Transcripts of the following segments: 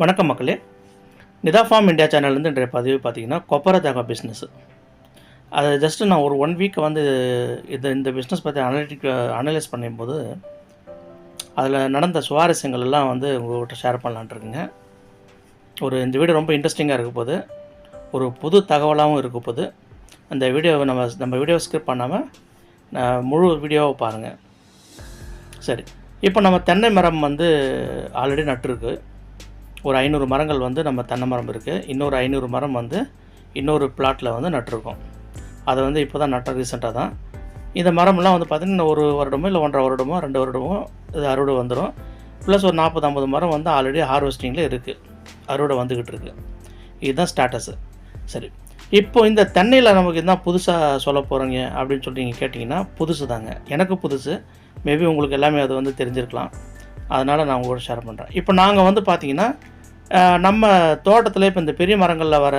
வணக்கம் மக்களே. Nita form India சேனல்லேருந்து இன்றைய பதிவு பார்த்தீங்கன்னா கொப்பரை தேங்காய் பிஸ்னஸ் அது ஜஸ்ட்டு நான் ஒரு ஒன் வீக் வந்து இது இந்த பிஸ்னஸ் பற்றி அனலிட்டிக் அனலைஸ் பண்ணும்போது அதில் நடந்த சுவாரஸ்யங்கள் எல்லாம் வந்து உங்கள்கிட்ட ஷேர் பண்ணலான்ட்ருக்குங்க ஒரு இந்த வீடியோ ரொம்ப இன்ட்ரெஸ்டிங்காக இருக்க போது ஒரு புது தகவலாகவும் இருக்க போது அந்த வீடியோவை நம்ம நம்ம வீடியோ ஸ்கிப் பண்ணாமல் நான் முழு வீடியோவை பாருங்கள் சரி. இப்போ நம்ம தென்னை மரம் வந்து ஆல்ரெடி நட்டுருக்கு. ஒரு ஐநூறு மரங்கள் வந்து நம்ம தென்னை மரம் இருக்குது இன்னொரு ஐநூறு மரம் வந்து இன்னொரு பிளாட்டில் வந்து நட்டிருக்கோம். அதை வந்து இப்போ தான் நட்ட ரீசெண்டாக தான். இந்த மரம்லாம் வந்து பார்த்திங்கன்னா ஒரு வருடமோ இல்லை ஒன்றரை வருடமோ ரெண்டு வருடமோ இது அறுவடை வந்துடும் ப்ளஸ் ஒரு நாற்பது ஐம்பது மரம் வந்து ஆல்ரெடி ஹார்வெஸ்டிங்கில் இருக்குது அறுவடை வந்துக்கிட்டு இருக்குது இதுதான் ஸ்டேட்டஸு சரி. இப்போ இந்த தென்னையில் நமக்கு என்ன புதுசாக சொல்ல போகிறீங்க அப்படின்னு சொல்லி நீங்கள் கேட்டிங்கன்னா புதுசு தாங்க எனக்கு புதுசு. மேபி உங்களுக்கு எல்லாமே அது வந்து தெரிஞ்சிருக்கலாம். அதனால் நான் உங்களோட ஷேர் பண்ணுறேன் இப்போ நாங்கள் வந்து பார்த்திங்கன்னா நம்ம தோட்டத்தில் இப்போ இந்த பெரிய மரங்களில் வர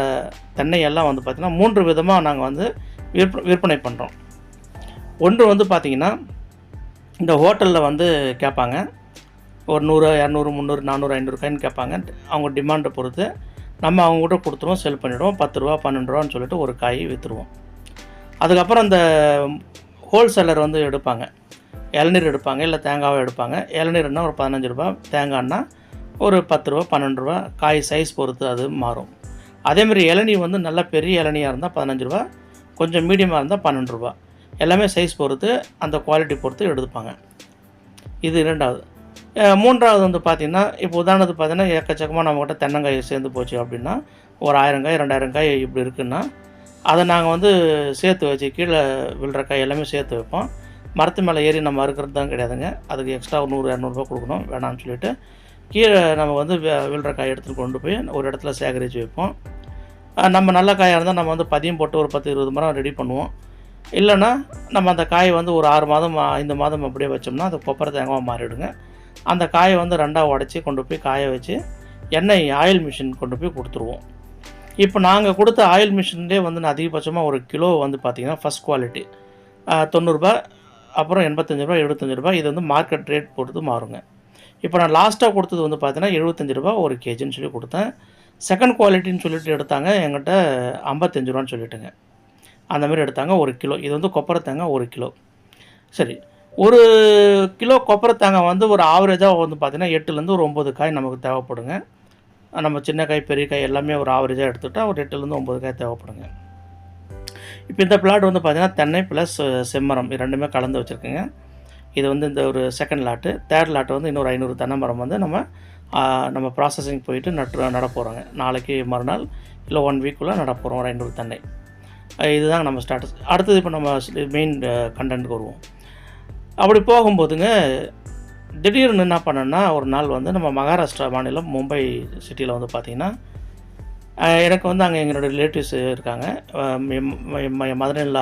தென்னை எல்லாம் வந்து பார்த்திங்கன்னா மூன்று விதமாக நாங்கள் வந்து விற்ப விற்பனை பண்ணுறோம் ஒன்று வந்து பார்த்திங்கன்னா இந்த ஹோட்டலில் வந்து கேட்பாங்க ஒரு நூறு இரநூறு முந்நூறு நானூறு ஐநூறு கேட்பாங்க அவங்க டிமாண்டை பொறுத்து நம்ம அவங்ககிட்ட கொடுத்துருவோம் செல் பண்ணிவிடுவோம் பத்து ரூபா பன்னெண்டு ரூபான்னு சொல்லிட்டு ஒரு காய் விற்றுருவோம் அதுக்கப்புறம் அந்த ஹோல்சேலர் வந்து எடுப்பாங்க. இளநீர் எடுப்பாங்க இல்லை தேங்காவை எடுப்பாங்க. இளநீர்னா ஒரு பதினஞ்சு ரூபா தேங்காய்னா ஒரு பத்து ரூபா பன்னெண்டு ரூபா காய் சைஸ் பொறுத்து அது மாறும். அதேமாதிரி இளநீ வந்து நல்ல பெரிய இளநியாக இருந்தால் பதினஞ்சு ரூபா கொஞ்சம் மீடியமாக இருந்தால் பன்னெண்டு ரூபா. எல்லாமே சைஸ் பொறுத்து அந்த குவாலிட்டி பொறுத்து எடுத்துப்பாங்க. இது இரண்டாவது. மூன்றாவது வந்து பார்த்திங்கன்னா இப்போ உதாரணத்துக்கு பார்த்தீங்கன்னா எக்கச்சக்கமாக நம்மக்கிட்ட தென்னங்காய் சேர்ந்து போச்சு அப்படின்னா ஒரு ஆயிரம் காய் ரெண்டாயிரம் காய் இப்படி இருக்குன்னா அதை நாங்கள் வந்து சேர்த்து வச்சு கீழே விழுற காய் எல்லாமே சேர்த்து வைப்போம். மரத்து மேலே ஏறி நம்ம அறுக்கிறது தான் கிடையாதுங்க. அதுக்கு எக்ஸ்ட்ரா ஒரு நூறு இரநூறுபா கொடுக்கணும். வேணாம்னு சொல்லிட்டு கீழே நம்ம வந்து விழுற காய் எடுத்துகிட்டு கொண்டு போய் ஒரு இடத்துல சேகரித்து வைப்போம். நம்ம நல்ல காயாக இருந்தால் நம்ம வந்து பதியம் போட்டு ஒரு பத்து இருபது மரம் ரெடி பண்ணுவோம். இல்லைன்னா நம்ம அந்த காயை வந்து ஒரு ஆறு மாதம் ஐந்து மாதம் அப்படியே வச்சோம்னா அது கொப்பரை தேங்காய் மாறிடுங்க. அந்த காயை வந்து ரெண்டாக உடச்சி கொண்டு போய் காய வச்சு எண்ணெய் ஆயில் மிஷின் கொண்டு போய் கொடுத்துருவோம். இப்போ நாங்கள் கொடுத்த ஆயில் மிஷின்லேயே வந்து நான் அதிகபட்சமாக ஒரு கிலோ வந்து பார்த்திங்கன்னா ஃபஸ்ட் குவாலிட்டி தொண்ணூறுரூபா அப்புறம் எண்பத்தஞ்சு ரூபா எழுபத்தஞ்சு ரூபா இது வந்து மார்க்கெட் ரேட் பொறுத்து மாறுங்க. இப்போ நான் லாஸ்ட்டாக கொடுத்தது வந்து பார்த்தீங்கன்னா எழுபத்தஞ்சு ரூபா ஒரு கேஜின்னு சொல்லி கொடுத்தேன். செகண்ட் குவாலிட்டின்னு சொல்லிட்டு எடுத்தாங்க என்கிட்ட ஐம்பத்தஞ்சு ரூபான்னு சொல்லிட்டுங்க. அந்த மாதிரி எடுத்தாங்க ஒரு கிலோ. இது வந்து கொப்பரை தேங்காய் ஒரு கிலோ. சரி ஒரு கிலோ கொப்பரை தேங்காய் வந்து ஒரு ஆவரேஜாக வந்து பார்த்திங்கன்னா எட்டுலேருந்து ஒரு ஒம்பது காய் நமக்கு தேவைப்படுங்க. நம்ம சின்ன காய் பெரிய காய் எல்லாமே ஒரு ஆவரேஜாக எடுத்துக்கிட்டால் ஒரு எட்டுலேருந்து ஒம்பது காய் தேவைப்படுங்க. இப்போ இந்த பிளாட் வந்து பார்த்திங்கன்னா தென்னை ப்ளஸ் செம்மரம். இது ரெண்டுமே கலந்து வச்சுருக்குங்க. இது வந்து இந்த ஒரு செகண்ட் லாட்டு தேர்ட் லாட்டு வந்து இன்னொரு ஐநூறு தென்னை மரம் வந்து நம்ம நம்ம ப்ராசஸிங் போயிட்டு நட்டு நட போகிறோங்க நாளைக்கு மறுநாள் இல்லை ஒன் வீக்குள்ளே நட போகிறோம் ஒரு ஐநூறு தென்னை. இதுதான் நம்ம ஸ்டாட்டஸ் அடுத்தது இப்போ நம்ம மெயின் கண்டென்ட்டுக்கு வருவோம். அப்படி போகும்போதுங்க திடீர்னு என்ன பண்ணோன்னா ஒரு நாள் வந்து நம்ம மகாராஷ்டிரா மாநிலம் மும்பை சிட்டியில் வந்து பார்த்திங்கன்னா எனக்கு வந்து அங்கே எங்களுடைய ரிலேட்டிவ்ஸ் இருக்காங்க. மதுரையில்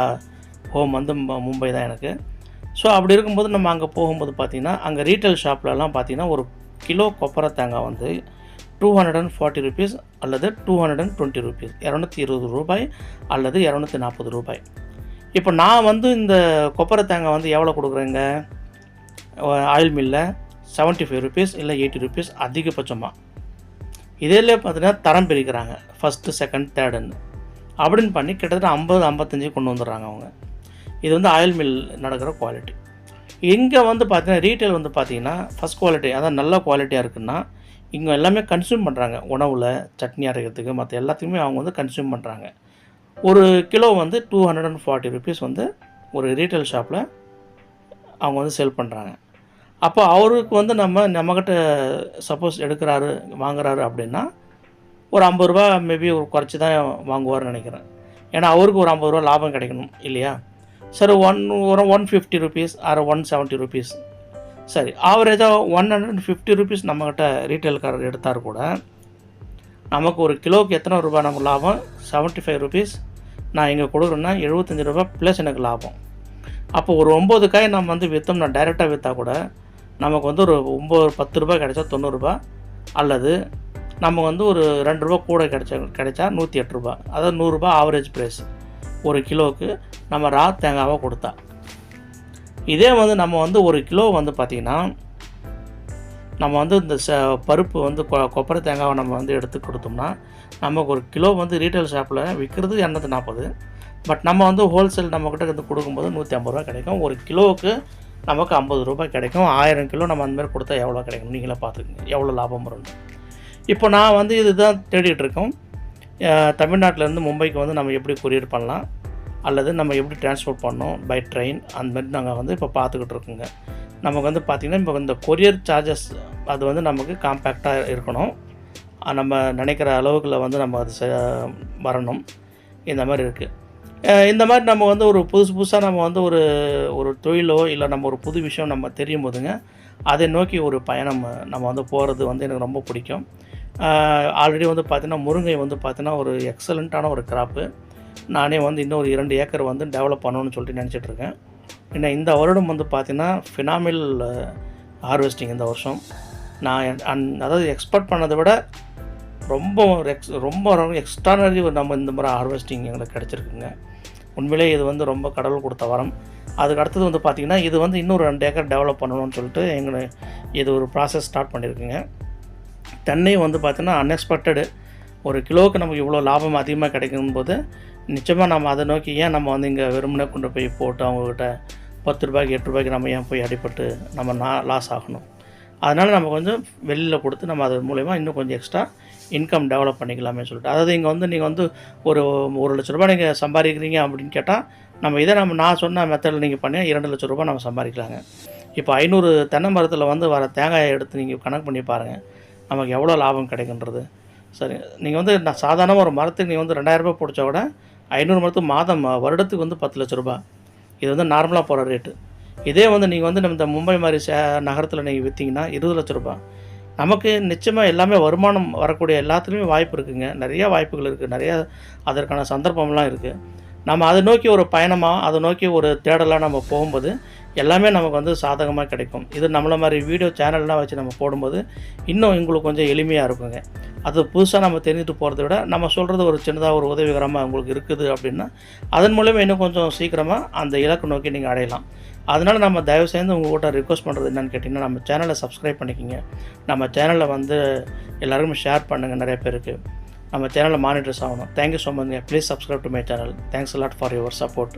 ஹோம் வந்து மும்பை தான் எனக்கு. ஸோ அப்படி இருக்கும்போது நம்ம அங்கே போகும்போது பார்த்திங்கன்னா அங்கே ரீட்டைல் ஷாப்லலாம் பார்த்திங்கன்னா ஒரு கிலோ கொப்பரை தேங்காய் வந்து two hundred and forty rupees அல்லது two hundred and twenty rupees இரநூத்தி இருபது ரூபாய் அல்லது இரநூத்தி நாற்பது ரூபாய். இப்போ நான் வந்து இந்த கொப்பரை தேங்காய் வந்து எவ்வளோ கொடுக்குறேங்க? ஆயில் மில்லில் செவன்ட்டி ஃபைவ் ருபீஸ் இல்லை எயிட்டி ருபீஸ் அதிகபட்சமாக இதில் பார்த்தீங்கன்னா தரம் பிரிக்கிறாங்க. ஃபஸ்ட்டு செகண்ட் தேர்டுன்னு அப்படின்னு பண்ணி கிட்டத்தட்ட ஐம்பது ஐம்பத்தஞ்சு கொண்டு வந்துடுறாங்க அவங்க. இது வந்து ஆயில் மில் நடக்கிற குவாலிட்டி இங்கே வந்து பார்த்தீங்கன்னா ரீட்டைல் வந்து பார்த்தீங்கன்னா ஃபஸ்ட் குவாலிட்டி அதான் நல்ல குவாலிட்டியாக இருக்குன்னா இங்கே எல்லாமே கன்சியூம் பண்ணுறாங்க உணவில் சட்னி அரைக்கிறதுக்கு மற்ற எல்லாத்தையுமே அவங்க வந்து கன்சியூம் பண்ணுறாங்க ஒரு கிலோ வந்து two hundred and forty rupees வந்து ஒரு ரீட்டைல் ஷாப்பில் அவங்க வந்து சேல் பண்ணுறாங்க அப்போ அவருக்கு வந்து நம்ம நம்மக்கிட்ட சப்போஸ் எடுக்கிறாரு வாங்குறாரு அப்படின்னா ஒரு ஐம்பது ரூபா மேபி ஒரு குறைச்சி தான் வாங்குவார்னு நினைக்கிறேன். ஏன்னா அவருக்கு ஒரு ஐம்பது ரூபா லாபம் கிடைக்கணும் இல்லையா? சரி ஒன் ஒரு one fifty rupees or one seventy rupees சரி ஆவரேஜாக ஒன் ஹண்ட்ரட் ஃபிஃப்டி ருபீஸ் நம்மக்கிட்ட ரீட்டைல்காரர் எடுத்தார் கூட நமக்கு ஒரு கிலோவுக்கு எத்தனை ரூபாய் நமக்கு லாபம்? செவன்ட்டி ஃபைவ் ருபீஸ் நான் இங்கே கொடுக்குறேன்னா எழுபத்தஞ்சி ரூபாய் ப்ளஸ் எனக்கு லாபம். அப்போ ஒரு ஒம்பது காய் நம்ம வந்து விற்றோம்னா டைரெக்டாக விற்றா கூட நமக்கு வந்து ஒரு ஒம்பது பத்து ரூபாய் கிடைச்சா தொண்ணூறுரூபா அல்லது நம்ம வந்து ஒரு ரெண்டு ரூபா கூட கிடைச்சா கிடைச்சா நூற்றி எட்டு ரூபா அதாவது நூறுரூபா ஆவரேஜ் ப்ரைஸ் ஒரு கிலோவுக்கு நம்ம ரா தேங்காவாக கொடுத்தா. இதே வந்து நம்ம வந்து ஒரு கிலோ வந்து பார்த்திங்கன்னா நம்ம வந்து இந்த ச பருப்பு வந்து கொ கொப்பரை தேங்காவை நம்ம வந்து எடுத்து கொடுத்தோம்னா நமக்கு ஒரு கிலோ வந்து ரீட்டைல் ஷாப்பில் விற்கிறது இரநூத்தி நாற்பது. பட் நம்ம வந்து ஹோல்சேல் நம்மக்கிட்ட இருந்து கொடுக்கும்போது நூற்றி ஐம்பது ரூபா கிடைக்கும். ஒரு கிலோவுக்கு நமக்கு ஐம்பது ரூபாய் கிடைக்கும் ஆயிரம் கிலோ நம்ம அந்த மாதிரி கொடுத்தா எவ்வளோ கிடைக்கும்? நீங்களே பார்த்துக்கோங்க. எவ்வளோ லாபம் வரும்னு இப்போ நான் வந்து இதுதான் தேடிகிட்ருக்கோம் தமிழ்நாட்டிலேருந்து மும்பைக்கு வந்து நம்ம எப்படி கொரியர் பண்ணலாம்? அல்லது நம்ம எப்படி டிரான்ஸ்போர்ட் பண்ணோம் பை ட்ரெயின் அந்த மாதிரி நாங்கள் வந்து இப்போ பார்த்துக்கிட்டு இருக்கோங்க. நமக்கு வந்து பார்த்திங்கன்னா இப்போ இந்த கொரியர் சார்ஜஸ் அது வந்து நமக்கு காம்பேக்டாக இருக்கணும். நம்ம நினைக்கிற அளவுக்குள்ள வந்து நம்ம அது செ- வரணும். இந்த மாதிரி இருக்குது இந்த மாதிரி நம்ம வந்து ஒரு புதுசு புதுசாக நம்ம வந்து ஒரு ஒரு தொழிலோ இல்லை நம்ம ஒரு புது விஷயம் நம்ம தெரியும் போதுங்க அதை நோக்கி ஒரு பயணம் நம்ம வந்து போகிறது வந்து எனக்கு ரொம்ப பிடிக்கும். ஆல்ரெடி வந்து பார்த்திங்கன்னா முருங்கை வந்து பார்த்தீங்கன்னா ஒரு எக்ஸலண்ட்டான ஒரு கிராப்பு நானே வந்து இன்னும் ஒரு இரண்டு ஏக்கர் வந்து டெவலப் பண்ணணும்னு சொல்லிட்டு நினச்சிட்ருக்கேன் ஏன்னா இந்த வருடம் வந்து பார்த்திங்கன்னா ஃபினாமில் ஹார்வெஸ்டிங் இந்த வருஷம். நான் அதாவது எக்ஸ்பெக்ட் பண்ணதை விட ரொம்ப ஒரு எக்ஸ் ரொம்ப எக்ஸ்ட்ரானரி நம்ம இந்த முறை ஹார்வெஸ்டிங் எங்களுக்கு கிடச்சிருக்குங்க. உண்மையிலே இது வந்து ரொம்ப கடவுள் கொடுத்த வரம். அதுக்கு அடுத்தது வந்து பார்த்திங்கன்னா இது வந்து இன்னும் ரெண்டு ஏக்கர் டெவலப் பண்ணணும்னு சொல்லிட்டு எங்களை இது ஒரு ப்ராசஸ் ஸ்டார்ட் பண்ணியிருக்குங்க தென்னை வந்து பார்த்திங்கன்னா அன்எக்ஸ்பெக்டடு ஒரு கிலோவுக்கு நமக்கு இவ்வளோ லாபம் அதிகமாக கிடைக்கும் போது நிச்சயமாக நம்ம அதை நோக்கி ஏன் நம்ம வந்து இங்கே வெறுமனே கொண்டு போய் போட்டு அவங்கக்கிட்ட பத்து ரூபாய்க்கு எட்டு ரூபாய்க்கு நம்ம ஏன் போய் அடிபட்டு நம்ம நா லாஸ் ஆகணும்? அதனால் நம்ம கொஞ்சம் வெளியில் கொடுத்து நம்ம அது மூலயமா இன்னும் கொஞ்சம் எக்ஸ்ட்ரா இன்கம் டெவலப் பண்ணிக்கலாமே சொல்லிட்டு. அதாவது இங்கே வந்து நீங்கள் வந்து ஒரு ஒரு லட்ச ரூபாய் நீங்கள் சம்பாதிக்கிறீங்க அப்படின்னு கேட்டால் நம்ம இதை நம்ம நான் சொன்ன மெத்தடில் நீங்கள் பண்ணி இரண்டு லட்ச ரூபாய் நம்ம சம்பாதிக்கலாங்க. இப்போ ஐநூறு தென்னை மரத்தில் வந்து வர தேங்காயை எடுத்து நீங்கள் கணக்கு பண்ணி பாருங்கள் நமக்கு எவ்வளோ லாபம் கிடைக்குன்றது. சரி நீங்கள் வந்து நான் சாதாரணமாக ஒரு மரத்துக்கு நீங்கள் வந்து ரெண்டாயிரரூபா பிடிச்ச கூட ஐநூறு மரத்துக்கு மாதம் வருடத்துக்கு வந்து பத்து லட்ச ரூபாய். இது வந்து நார்மலாக போகிற ரேட்டு இதே வந்து நீங்கள் வந்து நம்ம இந்த மும்பை மாதிரி சே நகரத்தில் நீங்கள் விற்றீங்கன்னா இருபது லட்ச ரூபாய் நமக்கு நிச்சயமாக எல்லாமே வருமானம் வரக்கூடிய எல்லாத்துலேயுமே வாய்ப்பு இருக்குங்க. நிறையா வாய்ப்புகள் இருக்குது நிறையா அதற்கான சந்தர்ப்பம்லாம் இருக்குது நம்ம அதை நோக்கி ஒரு பயணமாக அதை நோக்கி ஒரு தேடலாக நம்ம போகும்போது எல்லாமே நமக்கு வந்து சாதகமாக கிடைக்கும். இது நம்மளை மாதிரி வீடியோ சேனல்லாம் வச்சு நம்ம போடும்போது இன்னும் எங்களுக்கு கொஞ்சம் எளிமையாக இருக்குங்க. அது புதுசாக நம்ம தெரிஞ்சுட்டு போகிறத விட நம்ம சொல்கிறது ஒரு சின்னதாக ஒரு உதவிகரமாக உங்களுக்கு இருக்குது அப்படின்னா அதன் மூலயமா இன்னும் கொஞ்சம் சீக்கிரமாக அந்த இலக்கு நோக்கி நீங்கள் அடையலாம். அதனால் நம்ம தயவு செய்து உங்கள்கிட்ட ரிக்வஸ்ட் பண்ணுறது என்னென்னு கேட்டிங்கன்னா நம்ம சேனலை சப்ஸ்கிரைப் பண்ணிக்கிங்க. நம்ம சேனலை வந்து எல்லாருக்குமே ஷேர் பண்ணுங்கள் நிறைய பேருக்கு. நம்ம சேனலில் மானிட்டர்ஸ் ஆகணும். Thank you so much please subscribe to my channel thanks lot for your support